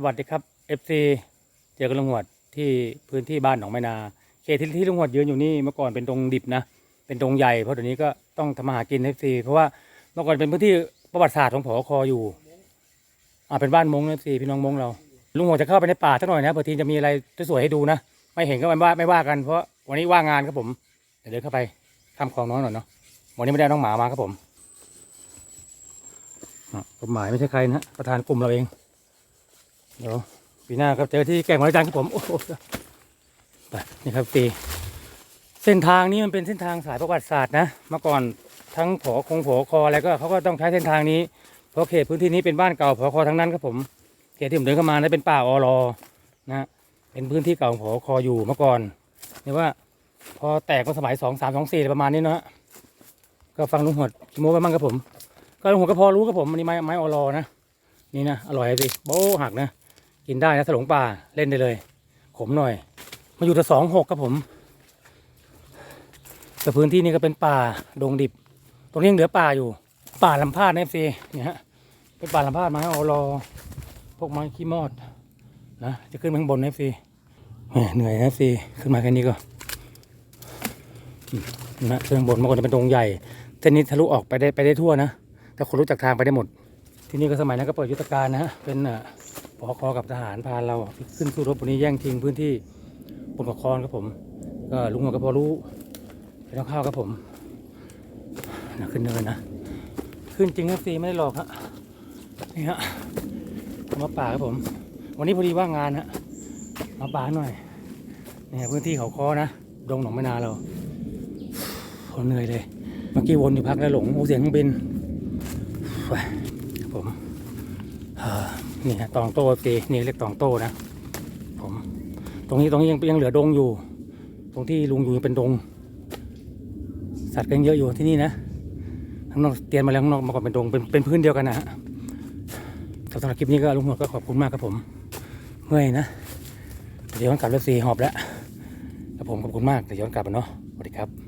สวัสดีครับ FC เจอกันลุงหวดที่พื้นที่บ้านหนองไมนาเขตที่ที่ลุงหวดยืนอยู่นี่เมื่อก่อนเป็นตรงดิบนะ เป็นตรงใหญ่เพราะเดี๋ยวนี้ก็ต้องทำมาหากิน FC เพราะว่าเมื่อก่อนเป็นพื้นที่ประวัติศาสตร์ของผอคออยู่อ่าเป็นบ้านมง FC พี่น้องมงเรา ลุงหวดจะเข้าไปในป่าสักหน่อยนะเผื่อทีจะมีอะไรสวยๆให้ดูนะ ไม่เห็นก็ไม่ว่าไม่ว่ากันเพราะวันนี้ว่างงานครับผมเดี๋ยวเดินเข้าไปทำคลองน้องหน่อยเนาะวันนี้ไม่ได้น้องหมามาครับผมอะผมหมายไม่ใช่ใครนะประธานกลุ่มเราเอง เดี๋ยวปีหน้าครับเจอที่แก่งมรจันทร์ครับผมโอ้โหไปนี่ครับปีเส้นทางนี้มันเป็นเส้นทางสายประวัติศาสตร์นะเมื่อก่อนทั้งผอคงผอคออะไรก็เขาก็ต้องใช้เส้นทางนี้เพราะเขตพื้นที่นี้เป็นบ้านเก่าผอคอทั้งนั้นครับผมเขตที่ผมเดินเข้ามานั้นเป็นป่าอรอนะเป็นพื้นที่เก่าของผอคออยู่เมื่อก่อนนี่ว่าพอแตกมาสมัยสองสามสองสี่ประมาณนี้เนาะก็ฟังลุงหดโม้ไปมั่งครับผม ก็ลุงหดก็พอรู้ครับผมอันนี้ไม้ไม้อรอนะนี่นะอร่อยสิโบ้หักนะ กินได้นะถลงป่าเล่นได้เลย ขมหน่อย มาอยู่แต่สองหกครับผมแต่พื้นที่นี้ก็เป็นป่าดงดิบ ตรงนี้ยังเหลือป่าอยู่ ป่าลำพาดนะเอฟซีเนี่ยฮะเป็นป่าลำพาดไม้อรอพวกไม้ขี้มอดนะจะขึ้นไปข้างบนนะเอฟซีเหนื่อยนะเอฟซีขึ้นมาแค่นี้ก็นะขึ้นข้างบนมันก็จะเป็นตรงใหญ่เส้นนี้ทะลุออกไปได้ไปได้ทั่วนะแต่คนรู้จักทางไปได้หมด ที่นี่ก็สมัยนั้นก็เปิดยุทธการนะฮะเป็นอ่อ ปอคอกับทหารพาเราขึ้นสู้รบวันนี้แย่งชิงพื้นที่บนกคอนครับผม ก็ลุงหมดก็พอรู้ไปต้องเข้าครับผมนะขึ้นเนินนะ ขึ้นจริงครับซีไม่ได้หลอกฮะนี่ฮะมาป่าครับผม วันนี้พอดีว่างงานฮะมาป่าหน่อยนี่พื้นที่เขาคอนะดงหนองมะนาเราโอ้เหนื่อยเลยเมื่อกี้วนอยู่พักแล้วหลงโอ้เสียงเครื่องบินไป ครับผมเอ่อ นี่ฮะตองโต้ตีนี่เรียกตองโต้นะผมตรงนี้ตรงนี้ยังยังเหลือดงอยู่ ตรงที่ลุงอยู่ยังเป็นดง สัตว์ก็ยังเยอะอยู่ที่นี่นะข้างนอกเตียมมาแล้วข้างนอกมาก่อนเป็นดงเป็นเป็นพื้นเดียวกันนะฮะสำหรับคลิปนี้ก็ลุงหมดก็ขอบคุณมากครับผมเมื่อยนะเดี๋ยวย้อนกลับรถสีหอบแล้วครับผมขอบคุณมากเดี๋ยวย้อนกลับมาเนาะสวัสดีครับ